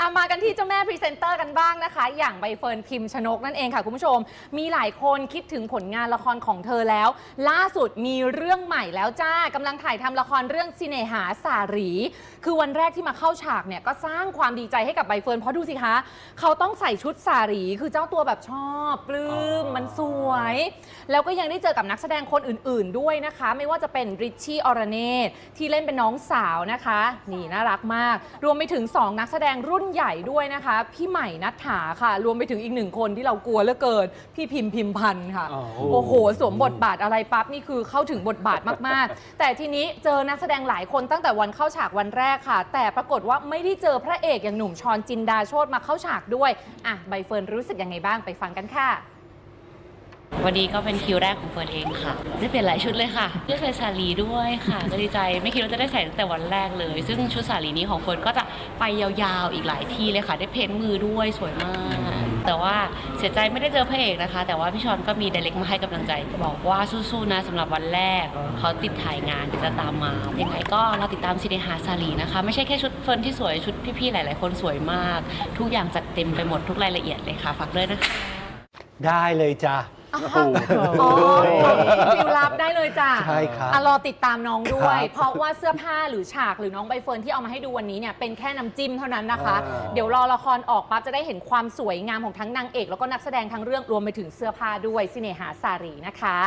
อามากันที่เจ้าแม่พรีเซนเตอร์กันบ้างนะคะ อย่างใบเฟิร์นพิมพ์ชนกนั่นเองค่ะคุณผู้ชม มีหลายคนคิดถึงผลงานละครของเธอแล้ว ล่าสุดมีเรื่องใหม่แล้วจ้ากำลังถ่ายทำละครเรื่องสิเนหาสารี คือวันแรกที่มาเข้าฉากเนี่ยก็สร้างความดีใจให้กับใบเฟิร์นเพราะดูสิคะ เขาต้องใส่ชุดสารีคือเจ้าตัวแบบชอบปลื้มมันสวย แล้วก็ยังได้เจอกับนักแสดงคนอื่น ๆ ด้วยนะคะ ไม่ว่าจะเป็นริชชี่อรเนตที่เล่นเป็นน้องสาวนะคะ นี่น่ารักมาก รวมไปถึง 2 นักแสดงรุ่นใหญ่ด้วยนะคะ พี่ใหม่นัทถาค่ะ รวมไปถึงอีกหนึ่งคนที่เรากลัวเหลือเกิน พี่พิมพ์พิมพันธ์ค่ะอ๋อโอ้โห สวมบทบาทอะไรปั๊บ นี่คือเข้าถึงบทบาทมาก ๆ แต่ทีนี้เจอนักแสดงหลายคนตั้งแต่วันเข้าฉากวันแรกค่ะ แต่ปรากฏว่าไม่ได้เจอพระเอกอย่างหนุ่มชอนจินดาโชตมาเข้าฉากด้วยอะใบเฟิร์นรู้สึกยังไงบ้างไปฟังกันค่ะ วันนี้ก็เป็นคิวแรกของเฟิร์นเองค่ะ ได้เปลี่ยนหลายชุดเลยค่ะเลือกใส่สาลีด้วยค่ะก็ดีใจไม่คิดว่าจะได้ใส่ตั้งแต่วันแรกเลย ซึ่งชุดสาลีนี้ของเฟิร์นก็จะไปยาวๆอีกหลายที่เลยค่ะ ได้เพ้นท์มือด้วยสวยมาก แต่ว่าเสียใจไม่ได้เจอพระเอกนะคะ แต่ว่าพี่ชอนก็มีไดเล็กมาให้กำลังใจ บอกว่าสู้ๆนะสำหรับวันแรกเขาติดถ่ายงานเดี๋ยวจะตามมายังไงก็เราติดตามซีเนหาสาลีนะคะ ไม่ใช่แค่ชุดเฟิร์นที่สวยชุดพี่ๆหลาย ๆ คนสวยมาก ทุกอย่างจัดเต็มไปหมดทุกรายละเอียดเลยค่ะฝากด้วยนะคะ ได้เลยจ้ะ อ๋อฟิลลับได้เลยจ้ะใช่ครับอะรอติดตามน้องด้วย ครับเพราะว่าเสื้อผ้าหรือฉากหรือน้องใบเฟิร์นที่เอามาให้ดูวันนี้เนี่ยเป็นแค่น้ำจิ้มเท่านั้นนะคะ อ่า เดี๋ยวรอละครออกปั๊บจะได้เห็นความสวยงามของทั้งนางเอกแล้วก็นักแสดงทั้งเรื่องรวมไปถึงเสื้อผ้าด้วยสิเนหาสารีนะคะ